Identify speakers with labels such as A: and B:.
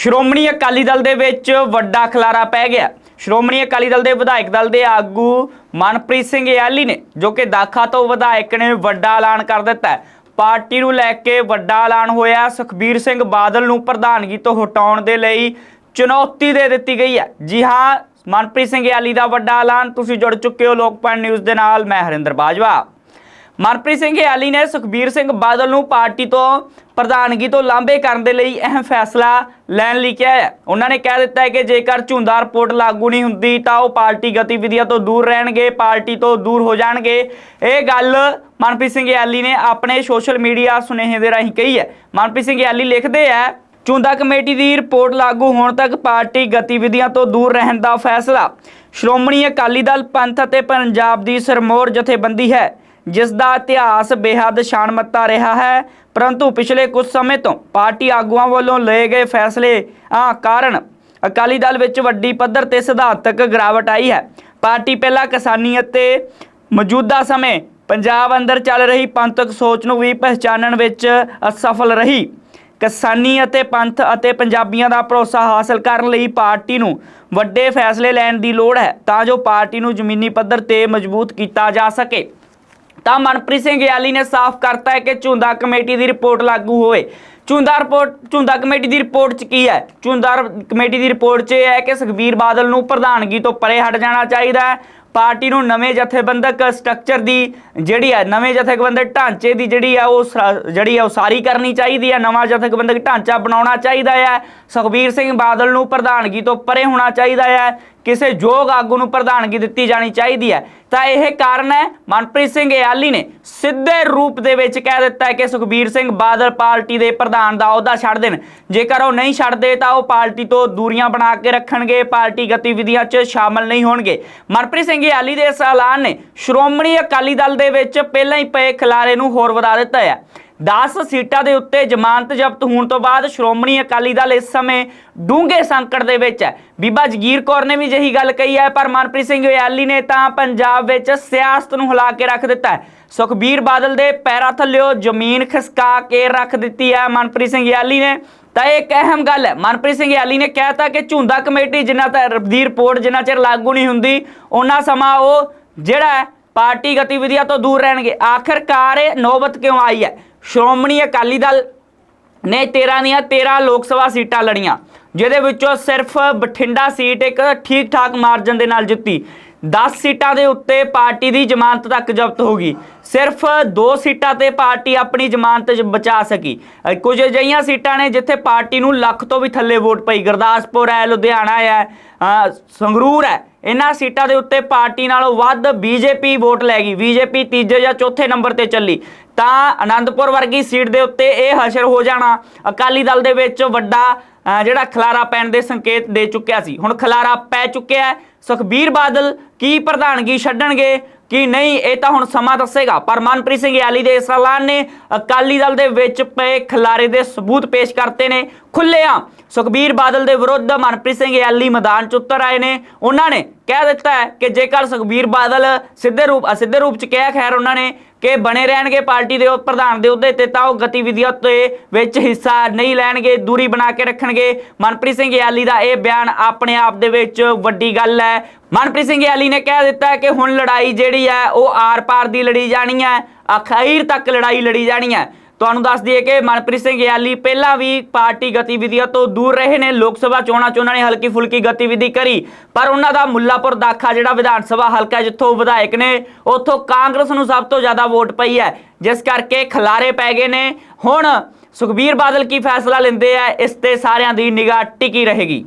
A: ਸ਼੍ਰੋਮਣੀ ਅਕਾਲੀ ਦਲ ਦੇ ਵਿੱਚ ਵੱਡਾ ਖਲਾਰਾ ਪੈ ਗਿਆ। ਸ਼੍ਰੋਮਣੀ ਅਕਾਲੀ ਦਲ ਦੇ ਵਿਧਾਇਕ ਦਲ ਦੇ ਆਗੂ ਮਨਪ੍ਰੀਤ ਸਿੰਘ ਯਾਲੀ ਨੇ, ਜੋ ਕਿ ਦਾਖਾ ਤੋਂ ਵਿਧਾਇਕ ਨੇ, ਵੱਡਾ ਐਲਾਨ ਕਰ ਦਿੱਤਾ। ਪਾਰਟੀ ਨੂੰ ਲੈ ਕੇ ਵੱਡਾ ਐਲਾਨ ਹੋਇਆ। ਸੁਖਬੀਰ ਸਿੰਘ ਬਾਦਲ ਨੂੰ ਪ੍ਰਧਾਨਗੀ ਤੋਂ ਹਟਾਉਣ ਦੇ ਲਈ ਚੁਣੌਤੀ ਦੇ ਦਿੱਤੀ ਗਈ ਹੈ। ਜੀ ਹਾਂ, ਮਨਪ੍ਰੀਤ ਸਿੰਘ ਯਾਲੀ ਦਾ ਵੱਡਾ ਐਲਾਨ, ਤੁਸੀਂ ਜੁੜ ਚੁੱਕੇ ਹੋ ਲੋਕਪਾਲ ਨਿਊਜ਼ ਦੇ ਨਾਲ, ਮੈਂ ਹਰਿੰਦਰ ਬਾਜਵਾ। ਮਨਪ੍ਰੀਤ ਸਿੰਘ ਯਾਲੀ ਨੇ ਸੁਖਬੀਰ ਸਿੰਘ ਬਾਦਲ ਨੂੰ ਪਾਰਟੀ ਤੋਂ ਪ੍ਰਧਾਨਗੀ ਤੋਂ ਲਾਂਭੇ ਕਰਨ ਦੇ ਲਈ ਅਹਿਮ ਫੈਸਲਾ ਲੈਣ ਲਈ ਕਿਹਾ ਹੈ। ਉਹਨਾਂ ਨੇ ਕਹਿ ਦਿੱਤਾ ਹੈ ਕਿ ਜੇਕਰ ਝੁੰਦਾ ਰਿਪੋਰਟ ਲਾਗੂ ਨਹੀਂ ਹੁੰਦੀ ਤਾਂ ਉਹ ਪਾਰਟੀ ਗਤੀਵਿਧੀਆਂ ਤੋਂ ਦੂਰ ਰਹਿਣਗੇ, ਪਾਰਟੀ ਤੋਂ ਦੂਰ ਹੋ ਜਾਣਗੇ। ਇਹ ਗੱਲ ਮਨਪ੍ਰੀਤ ਸਿੰਘ ਯਾਲੀ ਨੇ ਆਪਣੇ ਸੋਸ਼ਲ ਮੀਡੀਆ ਸੁਨੇਹੇ ਦੇ ਰਾਹੀਂ ਕਹੀ ਹੈ। ਮਨਪ੍ਰੀਤ ਸਿੰਘ ਯਾਲੀ ਲਿਖਦੇ ਹੈ ਚੁੰਦਾ ਕਮੇਟੀ ਦੀ ਰਿਪੋਰਟ ਲਾਗੂ ਹੋਣ ਤੱਕ ਪਾਰਟੀ ਗਤੀਵਿਧੀਆਂ ਤੋਂ ਦੂਰ ਰਹਿਣ ਦਾ ਫੈਸਲਾ। ਸ਼੍ਰੋਮਣੀ ਅਕਾਲੀ ਦਲ ਪੰਥ ਅਤੇ ਪੰਜਾਬ ਦੀ ਸਰਮੋਰ ਜਥੇਬੰਦੀ ਹੈ। ਜਿਸ ਦਾ ਇਤਿਹਾਸ ਬੇਹੱਦ ਸ਼ਾਨਮੱਤਾ ਰਿਹਾ ਹੈ। ਪਰੰਤੂ ਪਿਛਲੇ ਕੁਝ ਸਮੇਂ ਤੋਂ ਪਾਰਟੀ ਆਗੂਆਂ ਵੱਲੋਂ ਲਏ ਗਏ ਫੈਸਲੇ ਆ ਕਾਰਨ ਅਕਾਲੀ ਦਲ ਵਿੱਚ ਵੱਡੀ ਪੱਧਰ ਤੇ ਸਿਧਾਂਤਕ ਗਿਰਾਵਟ ਆਈ ਹੈ। ਪਾਰਟੀ ਪਹਿਲਾਂ ਕਿਸਾਨੀ ਅਤੇ ਮੌਜੂਦਾ ਸਮੇਂ ਪੰਜਾਬ ਅੰਦਰ ਚੱਲ ਰਹੀ ਪੰਥਕ ਸੋਚ ਨੂੰ ਵੀ ਪਹਿਚਾਨਣ ਵਿੱਚ ਅਸਫਲ ਰਹੀ। ਕਿਸਾਨੀ ਅਤੇ ਪੰਥ ਅਤੇ ਪੰਜਾਬੀਆਂ ਦਾ ਭਰੋਸਾ ਹਾਸਲ ਕਰਨ ਲਈ ਪਾਰਟੀ ਨੂੰ ਵੱਡੇ ਫੈਸਲੇ ਲੈਣ ਦੀ ਲੋੜ ਹੈ ਤਾਂ ਜੋ ਪਾਰਟੀ ਨੂੰ ਜ਼ਮੀਨੀ ਪੱਧਰ ਤੇ ਮਜ਼ਬੂਤ ਕੀਤਾ ਜਾ ਸਕੇ। ਤਾਂ ਮਨਪ੍ਰੀਤ ਸਿੰਘ ਯਾਲੀ ਨੇ ਸਾਫ਼ ਕਰਤਾ ਹੈ ਕਿ ਝੁੰਦਾ ਕਮੇਟੀ ਦੀ ਰਿਪੋਰਟ ਲਾਗੂ ਹੋਵੇ। ਝੁੰਦਾ ਰਿਪੋਰਟ ਝੁੰਦਾ ਕਮੇਟੀ ਦੀ ਰਿਪੋਰਟ 'ਚ ਕੀ ਹੈ? ਝੁੰਦਾ ਕਮੇਟੀ ਦੀ ਰਿਪੋਰਟ 'ਚ ਇਹ ਹੈ ਕਿ ਸੁਖਬੀਰ ਬਾਦਲ ਨੂੰ ਪ੍ਰਧਾਨਗੀ ਤੋਂ ਪਰੇ ਹਟ ਜਾਣਾ ਚਾਹੀਦਾ ਹੈ। ਪਾਰਟੀ ਨੂੰ ਨਵੇਂ ਜਥੇਬੰਦਕ ਸਟਰਕਚਰ ਦੀ ਜਿਹੜੀ ਹੈ, ਨਵੇਂ ਜਥੇਬੰਦਕ ਢਾਂਚੇ ਦੀ ਜਿਹੜੀ ਹੈ, ਉਹ ਸ- ਜਿਹੜੀ ਹੈ ਉਸਾਰੀ ਕਰਨੀ ਚਾਹੀਦੀ ਹੈ। ਨਵਾਂ ਜਥੇਬੰਦਕ ਢਾਂਚਾ ਬਣਾਉਣਾ ਚਾਹੀਦਾ ਹੈ। ਸੁਖਬੀਰ ਸਿੰਘ ਬਾਦਲ ਨੂੰ ਪ੍ਰਧਾਨਗੀ ਤੋਂ ਪਰੇ ਹੋਣਾ ਚਾਹੀਦਾ ਹੈ। ਕਿਸੇ ਯੋਗ ਆਗੂ ਨੂੰ ਪ੍ਰਧਾਨਗੀ ਦਿੱਤੀ ਜਾਣੀ ਚਾਹੀਦੀ ਹੈ। ਤਾਂ ਇਹ ਕਾਰਨ ਹੈ, ਮਨਪ੍ਰੀਤ ਸਿੰਘ ਯਾਲੀ ਨੇ ਸਿੱਧੇ ਰੂਪ ਦੇ ਵਿੱਚ ਕਹਿ ਦਿੱਤਾ ਹੈ ਕਿ ਸੁਖਬੀਰ ਸਿੰਘ ਬਾਦਲ ਪਾਰਟੀ ਦੇ ਪ੍ਰਧਾਨ ਦਾ ਅਹੁਦਾ ਛੱਡ ਦੇਣ। ਜੇਕਰ ਉਹ ਨਹੀਂ ਛੱਡਦੇ, ਤਾਂ ਉਹ ਪਾਰਟੀ ਤੋਂ ਦੂਰੀਆਂ ਬਣਾ ਕੇ ਰੱਖਣਗੇ, ਪਾਰਟੀ ਗਤੀਵਿਧੀਆਂ 'ਚ ਸ਼ਾਮਲ ਨਹੀਂ ਹੋਣਗੇ। ਮਨਪ੍ਰੀਤ ਸਿੰਘ ਯਾਲੀ ਦੇ ਇਸ ਐਲਾਨ ਨੇ ਸ਼੍ਰੋਮਣੀ ਅਕਾਲੀ ਦਲ ਦੇ ਵਿੱਚ ਪਹਿਲਾਂ ਹੀ ਪਏ ਖਿਲਾਰੇ ਨੂੰ ਹੋਰ ਵਧਾ ਦਿੱਤਾ ਹੈ। 10 ਸੀਟਾਂ ਦੇ ਉੱਤੇ ਜ਼ਮਾਨਤ ਜ਼ਬਤ ਹੋਣ ਤੋਂ ਬਾਅਦ ਸ਼੍ਰੋਮਣੀ ਅਕਾਲੀ ਦਲ ਇਸ ਸਮੇਂ ਡੂੰਘੇ ਸੰਕਟ ਦੇ ਵਿੱਚ ਹੈ। ਬੀਬਾ ਜਗੀਰ ਕੌਰ ਨੇ ਵੀ ਜਿਹੀ ਗੱਲ ਕਹੀ ਹੈ, ਪਰ ਮਨਪ੍ਰੀਤ ਸਿੰਘ ਯਾਲੀ ਨੇ ਤਾਂ ਪੰਜਾਬ ਵਿੱਚ ਸਿਆਸਤ ਨੂੰ ਹਿਲਾ ਕੇ ਰੱਖ ਦਿੱਤਾ ਹੈ। ਸੁਖਬੀਰ ਬਾਦਲ ਦੇ ਪੈਰਾਂ ਥੱਲਿਓ ਜ਼ਮੀਨ ਖਿਸਕਾ ਕੇ ਰੱਖ ਦਿੱਤੀ ਹੈ ਮਨਪ੍ਰੀਤ ਸਿੰਘ ਯਾਲੀ ਨੇ। ਤਾਂ ਇਹ ਇੱਕ ਅਹਿਮ ਗੱਲ ਹੈ। ਮਨਪ੍ਰੀਤ ਸਿੰਘ ਯਾਲੀ ਨੇ ਕਹਿਤਾ ਕਿ ਝੁੰਦਾ ਕਮੇਟੀ ਜਿੰਨਾ ਤੱਕ ਦੀ ਰਿਪੋਰਟ ਜਿੰਨਾ ਚਿਰ ਲਾਗੂ ਨਹੀਂ ਹੁੰਦੀ ਉਹਨਾਂ ਸਮਾਂ ਉਹ ਜਿਹੜਾ ਪਾਰਟੀ ਗਤੀਵਿਧੀਆਂ ਤੋਂ ਦੂਰ ਰਹਿਣਗੇ। ਆਖਿਰਕਾਰ ਇਹ ਨੌਬਤ ਕਿਉਂ ਆਈ ਹੈ? ਸ਼੍ਰੋਮਣੀ ਅਕਾਲੀ ਦਲ ਨੇ 13 ਦੀਆਂ 13 ਲੋਕ ਸਭਾ ਸੀਟਾਂ ਲੜੀਆਂ, ਜਿਹਦੇ ਵਿੱਚੋਂ ਸਿਰਫ ਬਠਿੰਡਾ ਸੀਟ ਇੱਕ ਠੀਕ ਠਾਕ ਮਾਰਜਨ ਦੇ ਨਾਲ ਜਿੱਤੀ। 10 ਸੀਟਾਂ ਦੇ ਉੱਤੇ ਪਾਰਟੀ ਦੀ ਜ਼ਮਾਨਤ ਤੱਕ ਜ਼ਬਤ ਹੋ ਗਈ। ਸਿਰਫ 2 ਸੀਟਾਂ ਤੇ ਪਾਰਟੀ ਆਪਣੀ ਜ਼ਮਾਨਤ ਬਚਾ ਸਕੀ। ਕੁਝ ਅਜਿਹੀਆਂ ਸੀਟਾਂ ਨੇ ਜਿੱਥੇ ਪਾਰਟੀ ਨੂੰ ਲੱਖ ਤੋਂ ਵੀ ਥੱਲੇ ਵੋਟ ਪਈ। ਗੁਰਦਾਸਪੁਰ ਹੈ, ਲੁਧਿਆਣਾ ਹੈ ਸੰਗਰੂਰ ਹੈ, ਇਹਨਾਂ ਸੀਟਾਂ ਦੇ ਉੱਤੇ ਪਾਰਟੀ ਨਾਲੋਂ ਵੱਧ ਬੀਜੇਪੀ ਵੋਟ ਲੈ ਗਈ। ਬੀਜੇਪੀ ਤੀਜੇ ਜਾਂ ਚੌਥੇ ਨੰਬਰ ਤੇ ਚੱਲੀ। ਤਾਂ ਆਨੰਦਪੁਰ ਵਰਗੀ ਸੀਟ ਦੇ ਉੱਤੇ ਇਹ ਹਸ਼ਰ ਹੋ ਜਾਣਾ। ਅਕਾਲੀ ਦਲ ਦੇ ਵਿੱਚ ਵੱਡਾ ਅ, ਜਿਹੜਾ ਖਲਾਰਾ ਪੈਣ ਦੇ ਸੰਕੇਤ ਦੇ ਚੁੱਕਿਆ ਸੀ। ਹੁਣ ਖਲਾਰਾ ਪੈ ਚੁੱਕਿਆ ਸੁਖਬੀਰ ਬਾਦਲ ਕੀ ਪ੍ਰਧਾਨਗੀ ਛੱਡਣਗੇ? ਕਿ ਨਹੀਂ, ਇਹ ਤਾਂ ਹੁਣ ਸਮਾਂ ਦੱਸੇਗਾ। ਪਰ ਮਨਪ੍ਰੀਤ ਸਿੰਘ ਯਾਲੀ ਦੇ ਇਸ ਐਲਾਨ ਨੇ ਅਕਾਲੀ ਦਲ ਦੇ ਵਿੱਚ ਪਏ ਖਿਲਾਰੇ ਦੇ ਸਬੂਤ ਪੇਸ਼ ਕਰਤੇ ਨੇ। ਖੁੱਲ੍ਹੇਆਮ ਸੁਖਬੀਰ ਬਾਦਲ ਦੇ ਵਿਰੁੱਧ ਮਨਪ੍ਰੀਤ ਸਿੰਘ ਯਾਲੀ ਮੈਦਾਨ 'ਚ ਉਤਰ ਆਏ ਨੇ। ਉਹਨਾਂ ਨੇ ਕਹਿ ਦਿੱਤਾ ਹੈ ਕਿ ਜੇਕਰ ਸੁਖਬੀਰ ਬਾਦਲ ਸਿੱਧੇ ਰੂਪ, ਅਸਿੱਧੇ ਰੂਪ 'ਚ ਕਿਹਾ ਖੈਰ ਉਹਨਾਂ ਨੇ ਕਿ ਬਣੇ ਰਹਿਣਗੇ ਪਾਰਟੀ ਦੇ ਪ੍ਰਧਾਨ ਦੇ ਅਹੁਦੇ ਤੇ, ਤਾਂ ਉਹ ਗਤੀਵਿਧੀਆਂ ਤੇ ਵਿੱਚ ਹਿੱਸਾ ਨਹੀਂ ਲੈਣਗੇ, ਦੂਰੀ ਬਣਾ ਕੇ ਰੱਖਣਗੇ। ਮਨਪ੍ਰੀਤ ਸਿੰਘ ਯਾਲੀ ਦਾ ਇਹ ਬਿਆਨ ਆਪਣੇ ਆਪ ਦੇ ਵਿੱਚ ਵੱਡੀ ਗੱਲ ਹੈ। ਮਨਪ੍ਰੀਤ ਸਿੰਘ ਯਾਲੀ ਨੇ ਕਹਿ ਦਿੱਤਾ ਕਿ ਹੁਣ ਲੜਾਈ ਜਿਹੜੀ ਹੈ ਉਹ ਆਰ-ਪਾਰ ਦੀ ਲੜੀ ਜਾਣੀ ਹੈ, ਅਖੀਰ ਤੱਕ ਲੜਾਈ ਲੜੀ ਜਾਣੀ ਹੈ। ਤੁਹਾਨੂੰ ਦੱਸ ਦਈਏ ਕਿ ਮਨਪ੍ਰੀਤ ਸਿੰਘ ਯਾਲੀ ਪਹਿਲਾਂ ਵੀ ਪਾਰਟੀ ਗਤੀਵਿਧੀਆਂ ਤੋਂ ਦੂਰ ਰਹੇ ਨੇ, ਲੋਕ ਸਭਾ ਚੋਣਾਂ 'ਚ ਉਹਨਾਂ ਨੇ ਹਲਕੀ ਫੁਲਕੀ ਗਤੀਵਿਧੀ ਕਰੀ, ਪਰ ਉਹਨਾਂ ਦਾ ਮੁੱਲਾਪੁਰ ਦਾਖਾ ਜਿਹੜਾ ਵਿਧਾਨ ਸਭਾ ਹਲਕਾ ਜਿੱਥੋਂ ਵਿਧਾਇਕ ਨੇ, ਉੱਥੋਂ ਕਾਂਗਰਸ ਨੂੰ ਸਭ ਤੋਂ ਜ਼ਿਆਦਾ ਵੋਟ ਪਈ ਹੈ, ਜਿਸ ਕਰਕੇ ਖਲਾਰੇ ਪੈ ਗਏ ਨੇ। ਹੁਣ ਸੁਖਬੀਰ ਬਾਦਲ ਕੀ ਫੈਸਲਾ ਲੈਂਦੇ ਆ, ਇਸ ਤੇ ਸਾਰਿਆਂ ਦੀ ਨਿਗਾਹ ਟਿਕੀ ਰਹੇਗੀ।